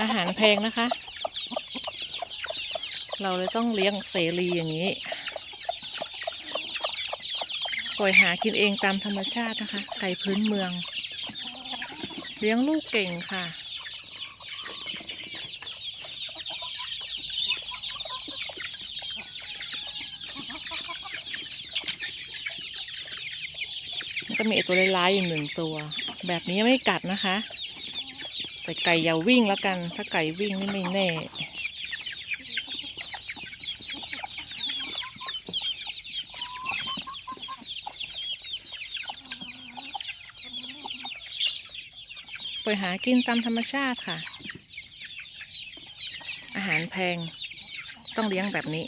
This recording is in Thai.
อาหารแพงนะคะ เราเลยต้องเลี้ยงเสรีอย่างนี้ ปล่อยหากินเองตามธรรมชาตินะคะ ไก่พื้นเมือง เลี้ยงลูกเก่งค่ะก็มีตัวร้ายๆอยู่หนึ่งตัว แบบนี้ไม่กัดนะคะ แต่ไก่อย่าวิ่งแล้วกัน ถ้าไก่วิ่งนี่ไม่แน่ปล่อยหากินตามธรรมชาติค่ะ อาหารแพงต้องเลี้ยงแบบนี้